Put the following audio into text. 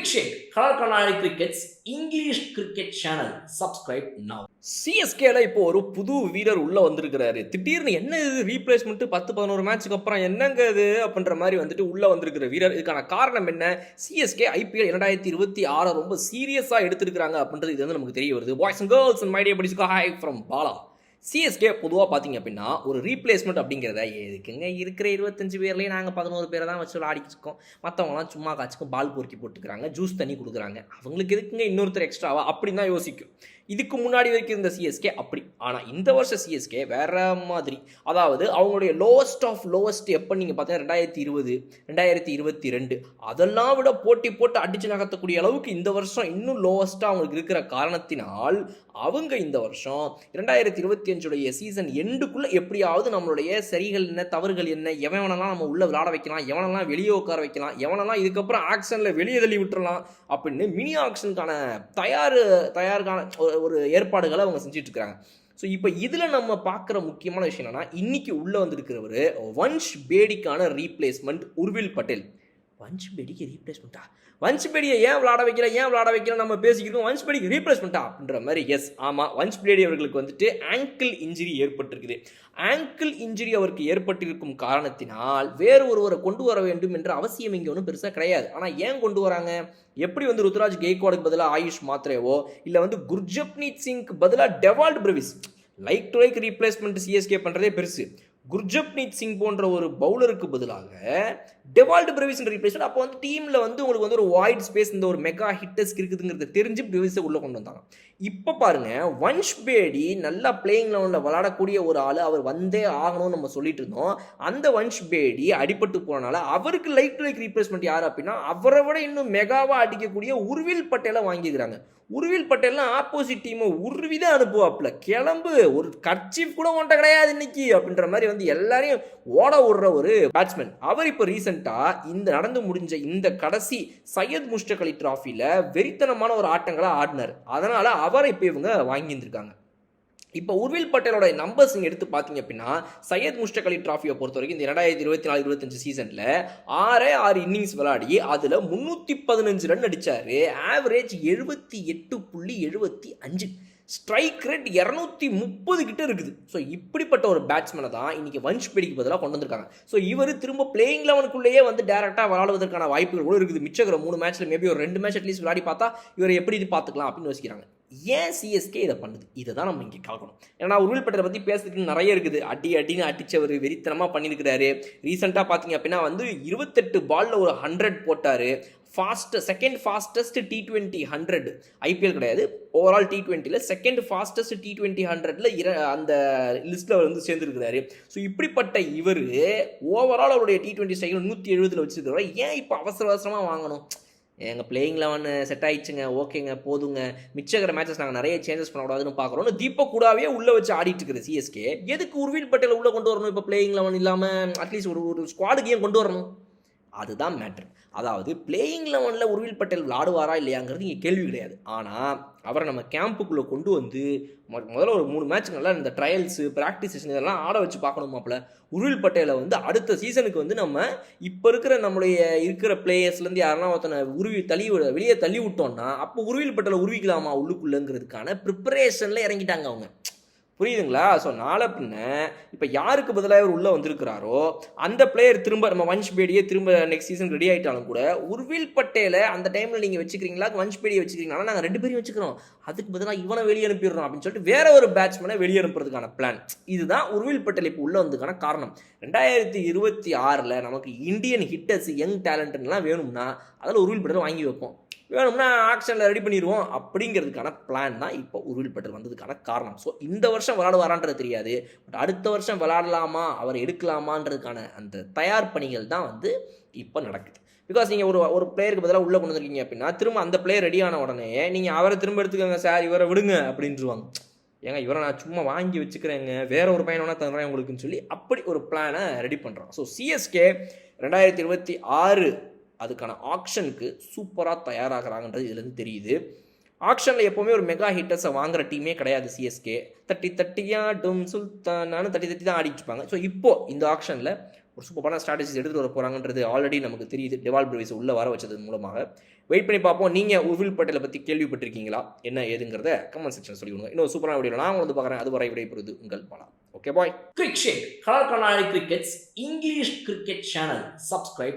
Cricket Shake, Color Kanari Cricket's English cricket channel. Subscribe சிஎஸ்கேல இப்போ ஒரு புது வீரர் உள்ள வந்திருக்கிறாரு. திடீர்னு என்ன இது? ரீப்ளேஸ்மெண்ட் பத்து பதினோரு மேட்ச்சுக்கு அப்புறம் என்னங்க இது? அப்படின்ற மாதிரி வந்துட்டு உள்ள வந்திருக்கிற வீரர். இதுக்கான காரணம் என்ன? சிஎஸ்கே ஐபிஎல் இரண்டாயிரத்தி இருபத்தி ஆறை ரொம்ப சீரியஸா எடுத்திருக்கிறாங்க அப்படின்றது இது வந்து நமக்கு தெரிய வருது. Boys and girls and my dear படிச்சுக்கோ hi from Bala CSK பொதுவாக பார்த்தீங்க அப்படின்னா ஒரு ரீப்ளேஸ்மெண்ட் அப்படிங்கிறத எதுக்குங்க? இருக்கிற இருபத்தஞ்சு பேர்லேயே நாங்கள் பதினோரு பேரை தான் வச்சு விளாடிட்டு மற்றவங்களாம் சும்மா காய்ச்சிக்கும் பால் பொறுக்கி போட்டுக்கிறாங்க ஜூஸ் தண்ணி கொடுக்குறாங்க. அவங்களுக்கு எதுக்குங்க இன்னொருத்தர் எக்ஸ்ட்ராவா அப்படின்னு தான் யோசிக்கும். இதுக்கு முன்னாடி வரைக்கும் இருந்த சிஎஸ்கே அப்படி. ஆனால் இந்த வருஷம் சிஎஸ்கே வேற மாதிரி. அதாவது அவங்களுடைய லோவஸ்ட் ஆஃப் லோவஸ்ட் எப்போ நீங்கள் பார்த்தீங்கன்னா ரெண்டாயிரத்தி இருபது ரெண்டாயிரத்தி இருபத்தி ரெண்டு. அதெல்லாம் விட போட்டி போட்டு அடிச்சு நகர்த்தக்கூடிய அளவுக்கு இந்த வருஷம் இன்னும் லோவஸ்ட்டாக அவங்களுக்கு இருக்கிற காரணத்தினால் அவங்க இந்த வருஷம் ரெண்டாயிரத்தி இருபத்தி அஞ்சுடைய சீசன் எண்டுக்குள்ளே எப்படியாவது நம்மளுடைய சரிகள் என்ன தவறுகள் என்ன எவனெல்லாம் நம்ம உள்ளே விளாட வைக்கலாம் எவனெல்லாம் வெளியே உட்கார வைக்கலாம் எவனெல்லாம் இதுக்கப்புறம் ஆக்ஷனில் வெளியே தள்ளி விட்டுறலாம் அப்படின்னு மினி ஆக்ஷனுக்கான தயார் தயாருக்கான ஒரு- ஒரு ஏற்பாடுகளை அவங்க செஞ்சிட்ருக்காங்க ஸோ இப்போ இதில் நம்ம பார்க்குற முக்கியமான விஷயம் என்னென்னா இன்றைக்கி உள்ளே வந்திருக்கிறவர் வன்ஷ் பேடிக்கான ரீப்ளேஸ்மெண்ட் உர்வில் பட்டேல். வன்ஷ்பெடிக்கு ரீப்ளேஸ்மெண்ட்டா வன்ஷ்பெடியை ஏன் விளாட வைக்கிற ஏன் விளாட வைக்கிற நம்ம பேசிக்கிறோம் வன்ஷ்பெடிக்கு ரீப்ளேஸ்மெண்ட்டா அப்படின்ற மாதிரி எஸ் ஆமாம் வன்ஷ்பெடி அவர்களுக்கு வந்துட்டு ஆங்கிள் இன்ஜுரி ஏற்பட்டிருக்குது. ஆங்கிள் இன்ஜுரி அவருக்கு ஏற்பட்டிருக்கும் காரணத்தினால் வேறு ஒருவரை கொண்டு வர வேண்டும் என்ற அவசியம் இங்கே ஒன்றும் பெருசாக கிடையாது. ஆனால் ஏன் கொண்டு வராங்க? எப்படி வந்து ருத்ராஜ் கேக்வாடுக்கு பதிலாக ஆயுஷ் மாத்ரேவோ இல்லை வந்து குர்ஜப்னீத் சிங்க்கு பதிலாக Dewald Brevis like to like replacement CSK பண்ணுறதே பெருசு. குர்ஜப்னீத் சிங் போன்ற ஒரு பவுலருக்கு பதிலாக டெவால்ட் பிரவிஸ் ரீப்ளேஸ்மெண்ட் அப்போ வந்து டீமில் வந்து உங்களுக்கு வந்து ஒரு வாய்ட் ஸ்பேஸ் இந்த ஒரு மெகா ஹிட்டர்ஸ் இருக்குதுங்கிறத தெரிஞ்சு பிரவிஸை உள்ளே கொண்டு வந்தாங்க. இப்போ பாருங்க வன்ஷ் பேடி நல்லா பிளேயிங் லெவனில் விளாடக்கூடிய ஒரு ஆள் அவர் வந்தே ஆகணும்னு நம்ம சொல்லிட்டு இருந்தோம். அந்த வன்ஷ் பேடி அடிபட்டு போனனால அவருக்கு லைட் டு லைக் ரீப்ளேஸ்மெண்ட் யார் அப்படின்னா அவரை விட இன்னும் மெகாவாக அடிக்கக்கூடிய உருவில் பட்டேலை வாங்கிக்கிறாங்க உருவில் பட்டேல்லாம் ஆப்போசிட் டீமை உருவிதான் அனுப்புவாப்புல. கிளம்பு ஒரு கட்சி கூட ஒன்றை கிடையாது இன்னைக்கு அப்படின்ற மாதிரி வந்து எல்லாரையும் ஓட விடுற ஒரு பேட்ஸ்மேன் அவர் இப்போ ரீசெண்டாக இந்த நடந்து முடிஞ்ச இந்த கடைசி சையத் முஷ்டக் அலி டிராஃபியில் வெறித்தனமான ஒரு ஆட்டங்களை ஆடினார். அதனால் அவரை இப்போ இவங்க வாங்கியிருந்திருக்காங்க. இப்போ உர்வில் பட்டேலோட நம்பர்ஸ் நீங்கள் எடுத்து பார்த்தீங்க அப்படின்னா சையத் முஷ்டக் அலி ட்ராஃபியை பொறுத்த வரைக்கும் இந்த ரெண்டாயிரத்தி இருபத்தி நாலு இருபத்தஞ்சு சீசனில் ஆறே ஆறு இன்னிங்ஸ் விளையாடி அதில் முந்நூற்றி பதினஞ்சு ரன் அடித்தார் ஆவரேஜ் எழுபத்தி எட்டு புள்ளி எழுபத்தி அஞ்சு. ஸ்ட்ரைக் ரேட் இரநூத்தி முப்பது கிட்ட இருக்குது. ஸோ இப்படிப்பட்ட ஒரு பேட்ஸ்மேனை தான் இன்னைக்கு வன்ஷ் பிடிக்கு பதிலாக கொண்டு வந்திருக்காங்க. ஸோ இவர் திரும்ப பிளேயிங் லெவனுக்குள்ளேயே வந்து டேரெக்டாக விளாடுவதற்கான வாய்ப்புகள் கூட இருக்குது. மிச்சக்கிற மூணு மேட்ச்சில் மேபி ஒரு ரெண்டு மேட்ச் அட்லீஸ்ட் விளையாடி பார்த்தா இவர் எப்படி இது பார்த்துக்கலாம் அப்படின்னு யோசிக்கிறாங்க. ஏன் சிஎஸ்கே இதை பண்ணுது? இதை தான் நம்ம இங்கே காக்கணும் ஏன்னா உருவில் பட்டரை பற்றி பேசுறதுக்கு நிறைய இருக்குது. அடி அடின்னு அடிச்சவர் வெறித்தனமாக பண்ணியிருக்கிறாரு. ரீசெண்டாக பார்த்தீங்க அப்படின்னா வந்து இருபத்தெட்டு பாலில் ஒரு ஹண்ட்ரட் போட்டார். Fast second fastest T twenty hundred IPL கிடையாது. ஓவரால் டி டுவெண்ட்டியில் செகண்ட் ஃபாஸ்டஸ்ட் டி டுவெண்ட்டி ஹண்ட்ரட்ல இர அந்த லிஸ்ட்டில் வந்து சேர்ந்துருக்கிறாரு. ஸோ இப்படிப்பட்ட இவர் ஓவரால் அவருடைய டி டுவெண்ட்டி ஸ்டைல் நூற்றி எழுபதில் வச்சிருக்கிறவர் ஏன் இப்போ அவசர அவசரமாக வாங்கணும்? எங்கள் பிளேயிங் லெவன் செட் ஆயிடுச்சுங்க ஓகேங்க போதுங்க. மிச்சக்கிற மேட்சஸ் நாங்கள் நிறைய சேஞ்சஸ் பண்ணக்கூடாதுன்னு பார்க்குறோம் தீபக் கூடாவே உள்ளே வச்சு ஆடிட்டு இருக்குது சிஎஸ்கே எதுக்கு உருவில் பட்டேல உள்ளே கொண்டு வரணும்? இப்போ பிளேயிங் லெவன் இல்லாமல் அட்லீஸ்ட் ஒரு ஒரு ஸ்குவாடுக்கு ஏன் கொண்டு வரணும்? அதுதான் மேட்ரு அதாவது பிளேயிங் லெவனில் உருவில் பட்டேல் விளாடுவாரா இல்லையாங்கிறது இங்கே கேள்வி கிடையாது. ஆனால் அவரை நம்ம கேம்புக்குள்ளே கொண்டு வந்து மொ- முதல்ல ஒரு மூணு மேட்ச் நல்லா இந்த ட்ரையல்ஸு ப்ராக்டிஸ் செஷன் இதெல்லாம் ஆட வச்சு பார்க்கணும் உருவில் பட்டேலை வந்து அடுத்த சீசனுக்கு வந்து நம்ம இப்போ இருக்கிற நம்மளுடைய இருக்கிற பிளேயர்ஸ்லேருந்து யாரெல்லாம் ஒருத்தனை உருவி தள்ளி விட- வெளியே தள்ளி விட்டோம்னா அப்போ உருவில் பட்டேலை உருவிக்கலாமா உள்ளுக்குள்ளங்கிறதுக்கான ப்ரிப்பரேஷனில் இறங்கிட்டாங்க அவங்க. புரியுதுங்களா? ஸோ நாளை பின்ன இப்போ யாருக்கு பதிலாக இவர் உள்ளே வந்திருக்கிறாரோ அந்த பிளேயர் திரும்ப நம்ம வன்ஷ் பேடியே திரும்ப நெக்ஸ்ட் சீசன் ரெடி ஆகிட்டாலும் கூட உர்வில் பட்டேலை அந்த டைமில் நீங்கள் வச்சுக்கிறீங்களா? வன்ஷ் பேடியை வச்சுக்கிறீங்களா? நாங்கள் ரெண்டு பேரையும் வச்சுக்கிறோம். அதுக்கு பதிலாக இவனை வெளியே அனுப்பிடுறோம் அப்படின்னு சொல்லிட்டு வேற ஒரு பேட்ஸ்மேனை வெளியே அனுப்புறதுக்கான பிளான் இதுதான் உர்வில் பட்டேல் இப்போ உள்ளே வந்ததுக்கான காரணம். ரெண்டாயிரத்தி இருபத்தி ஆறில் நமக்கு இந்தியன் ஹிட்டர்ஸ் யங் டேலண்ட்லாம் வேணும்னா அதில் உருவில் பட்டேல் வாங்கி வைப்போம். வேணும்னா ஆக்ஷனில் ரெடி பண்ணிடுவோம் அப்படிங்கிறதுக்கான பிளான் தான் இப்போ உருவில் பட்டேல் வந்ததுக்கான காரணம். ஸோ இந்த வருஷம் விளாடுவாரான்றது தெரியாது. பட் அடுத்த வருஷம் விளாடலாமா அவர் எடுக்கலாமான்றதுக்கான அந்த தயார் பணிகள் தான் வந்து இப்போ நடக்குது. பிகாஸ் நீங்கள் ஒரு ஒரு பிளேயருக்கு பதிலாக உள்ளே கொண்டு வந்திருக்கீங்க அப்படின்னா திரும்ப அந்த பிளேயர் ரெடி ஆன உடனே நீங்கள் அவரை திரும்ப எடுத்துக்கோங்க சார் இவரை விடுங்க அப்படின்ட்டுருவாங்க ஏங்க இவரை நான் சும்மா வாங்கி வச்சுக்கிறேங்க வேற ஒரு பையன் வேணா தந்துறேன் உங்களுக்குன்னு சொல்லி அப்படி ஒரு பிளானை ரெடி பண்ணுறான் ஸோ சிஎஸ்கே ரெண்டாயிரத்தி இருபத்தி ஆறு அதுக்கான ஆக்ஷனுக்கு சூப்பராக தயாராகிறாங்கன்றது இதுலேருந்து தெரியுது. ஆக்ஷனில் எப்போவுமே ஒரு மெகா ஹிட்டர்ஸை வாங்குற டீமே கிடையாது சிஎஸ்கே தட்டி தட்டியா டும் சுல்தானானு தட்டி தட்டி தான் ஆடிட்டு இருப்பாங்க. ஸோ இப்போ இந்த ஆக்ஷனில் ஒரு சூப்பரான ஸ்ட்ராட்டஜிஸ் எடுத்துகிட்டு வர போகிறாங்கன்றது ஆல்ரெடி நமக்கு தெரியுது. டெவால் பிரவிஸ் உள்ளே வர வச்சது மூலமாக. வெயிட் பண்ணி பார்ப்போம். நீங்கள் உர்வில் பட்டேலை பற்றி கேள்விப்பட்டிருக்கீங்களா? என்ன ஏதுங்கிறத கமெண்ட் செக்ஷன் சொல்லி கொடுங்க. இன்னொரு சூப்பரான வீடியோ நான் வந்து பார்க்குறேன். அது வரை விடைபெறுது உங்கள் Bala. Okay bye Quick Shake, Color Kanali English cricket channel channel. Subscribe.